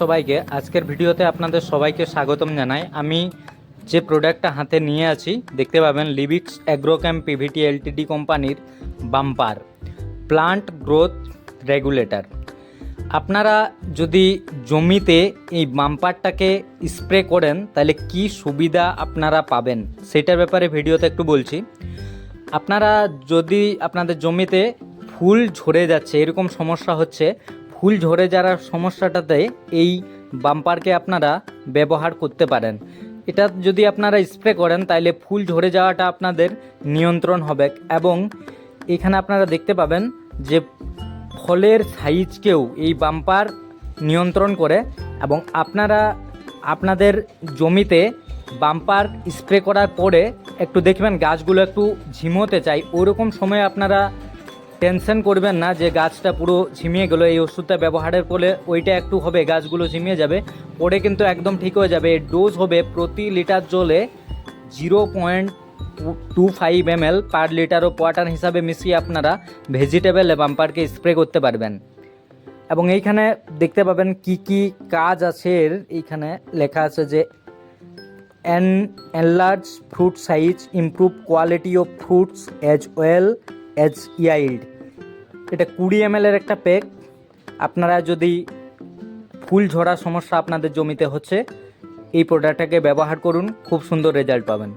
সবাইকে, আজকের ভিডিওতে আপনাদের সবাইকে স্বাগতম জানাই। আমি যে প্রোডাক্টটা হাতে নিয়ে আছি, দেখতে পাবেন লিবিক্স অ্যাগ্রোক্যাম পিভিটি এলটিডি কোম্পানির বাম্পার প্লান্ট গ্রোথ রেগুলেটর আপনারা যদি জমিতে এই বাম্পারটাকে স্প্রে করেন, তাহলে কি সুবিধা আপনারা পাবেন? সেটার ব্যাপারে ভিডিওতে একটু বলছি। আপনারা যদি আপনাদের জমিতে ফুল ঝরে যাচ্ছে, এরকম সমস্যা হচ্ছে ফুল ঝরে যাওয়ার সমস্যাটাতে এই বাম্পারকে আপনারা ব্যবহার করতে পারেন। এটা যদি আপনারা স্প্রে করেন তাহলে ফুল ঝরে যাওয়াটা আপনাদের নিয়ন্ত্রণ হবে এবং এখানে আপনারা দেখতে পাবেন যে ফলের সাইজকেও এই বাম্পার নিয়ন্ত্রণ করে এবং আপনারা, আপনাদের জমিতে বাম্পার স্প্রে করার পরে একটু দেখবেন গাছগুলো একটু ঝিমোতে চাই ওরকম সময় আপনারা টেনশন করবেন না যে গাছটা পুরো ঝিমিয়ে গেলো, এই ওষুধটা ব্যবহারের ফলে ওইটা একটু হবে, গাছগুলো ঝিমিয়ে যাবে। পরে কিন্তু একদম ঠিক হয়ে যাবে। এর ডোজ হবে প্রতি লিটার জলে zero point two five M L per litre ও কোয়াটার হিসাবে মিশিয়ে আপনারা ভেজিটেবল বাম্পারকে স্প্রে করতে পারবেন। এবং এইখানে দেখতে পাবেন কি কি কাজ আছে। এর এইখানে লেখা আছে যে an enlarge fruit size improve quality of fruits as well as yield. এটা কুড়ি এম এর একটা প্যাক। আপনারা যদি ফুল ঝরা সমস্যা আপনাদের জমিতে হচ্ছে, এই প্রোডাক্টটাকে ব্যবহার করুন, খুব সুন্দর রেজাল্ট পাবেন।